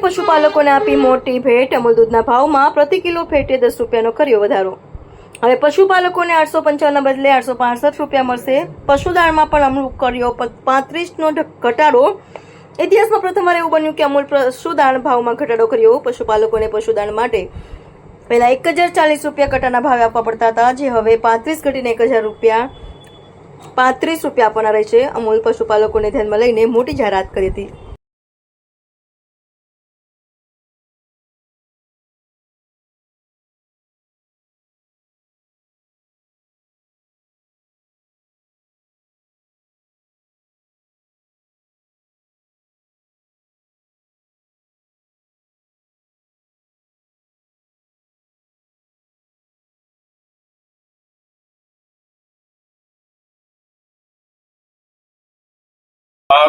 પશુપાલકોને આપી મોટી ભેટ. અમૂલ દૂધના ભાવમાં પ્રતિ કિલો ફેટે દસ રૂપિયાનો કર્યો વધારો. હવે પશુપાલકોને આઠસો પંચાવનના બદલે આઠસો પાસઠ રૂપિયા મળશે. પશુદાણમાં પણ અમૂલ કર્યો પાંત્રીસનો ઘટાડો. ઇતિહાસમાં પ્રથમવાર એવું બન્યું કે અમૂલ પશુદાણ ભાવમાં ઘટાડો કર્યો. પશુપાલકોને પશુદાણ માટે પહેલા એક હજાર ચાલીસ રૂપિયા કટાના ભાવે આપવા પડતા હતા. જે હવે પાંત્રીસ ઘટીને એક હજાર રૂપિયા, પાંત્રીસ રૂપિયા આપવાના રહેશે. અમૂલ પશુપાલકોને ધ્યાનમાં લઈને મોટી જાહેરાત કરી હતી.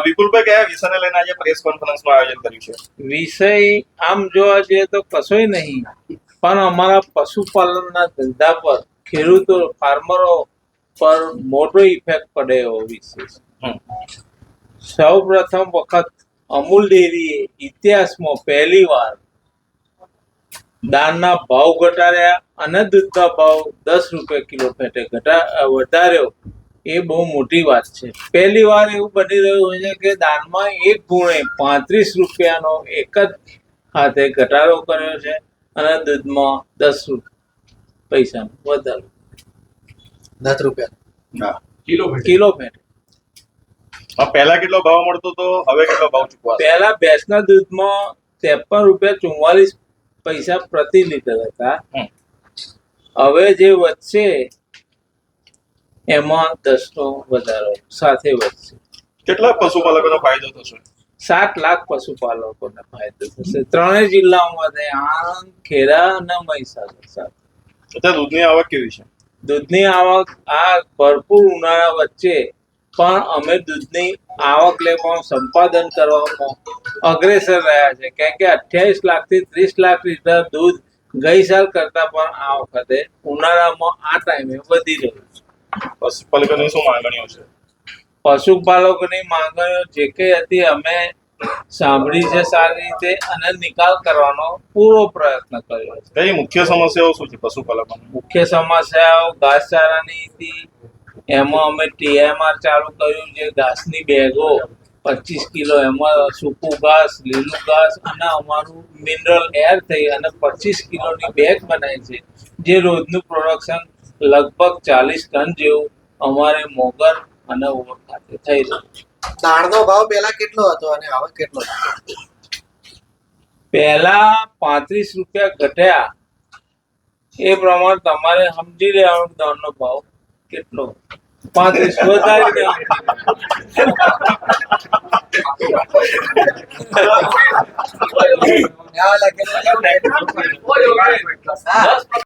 વિપુલભાઈ કયા વિષયને લઈને આજે પ્રેસ કોન્ફરન્સનું આયોજન કર્યું છે? વિષય આમ જોવા જઈએ તો કશોય નહીં પણ અમારા પશુપાલનના ધંધા પર ખેડૂતો ફાર્મરો પર મોટો ઇફેક્ટ પડે એવો વિષય સૌ પ્રથમ વખત અમૂલ ડેરીએ ઇતિહાસમાં પહેલી વાર દાળના ભાવ ઘટાડ્યા અને દૂધના ભાવ દસ રૂપિયા કિલો ફેટે ઘટા વધાર્યો. એ બહુ મોટી વાત છે. પહેલી વાર એવું બની રહ્યું છે કે દાનમાં એક ગુણે પાંત્રીસ રૂપિયાનો એક જ હાથે ઘટાડો કર્યો છે અને દૂધમાં દસ રૂપિયા પૈસાનો વધારો. દસ રૂપિયા. કિલો કિલો ફેટે પહેલા કેટલો ભાવ મળતો હતો? હવે કેટલો ભાવ ચૂકવા પહેલા ભેંસના દૂધમાં ત્રેપન રૂપિયા ચુમ્માલીસ પૈસા પ્રતિ લીટર હતા. હવે જે વધશે એમાં દસનો વધારો સાથે વધશે. કેટલા પશુપાલકોનો ફાયદો થશે? સાત લાખ પશુપાલકોને ફાયદો થશે. ત્રણેય જિલ્લાઓમાં આણંદ ખેરા અને મહીસાગર સાથે. દૂધની આવક કેવી છે? દૂધની આવક આ ભરપૂર ઉનાળા વચ્ચે પણ અમે દૂધની આવક લેવામાં સંપાદન કરવામાં અગ્રેસર રહ્યા છે. કારણ કે અઠ્યાવીસ લાખથી ત્રીસ લાખ લીટર દૂધ ગઈ સાલ કરતા પણ આ વખતે ઉનાળામાં આ ટાઈમે વધી રહ્યું છે. પશુપાલકોની શું માંગણીઓ છે? પશુપાલકોની માંગણીઓ જે કઈ હતી અમે સાંભળી છે સારી રીતે અને નિકાલ કરવાનો પૂરો પ્રયત્ન કર્યો છે. કઈ મુખ્ય સમસ્યાઓ શું છે પશુપાલકોની? મુખ્ય સમસ્યાઓ ઘાસચારાની હતી. એમાં અમે ટીએમઆર ચાલુ કર્યું જે ઘાસની બેગો પચીસ કિલો એમાં સૂકું ઘાસ લીલું ઘાસ અને અમારું મિનરલ એર થઈ અને પચીસ કિલોની બેગ બનાવી છે જે રોજનું પ્રોડક્શન લગભગ ચાલીસ ટન જેવું અમારે મોગર અને ઓર ખાતે થઈ રહ્યું. દાળનો ભાવ પહેલા કેટલો હતો અને હવે કેટલો પહેલા પાંત્રીસ રૂપિયા ઘટ્યા. એ પ્રમાણે તમારે સમજી લેવાનું દાળનો ભાવ કેટલો. પાંત્રીસ વધારી દેવાનો.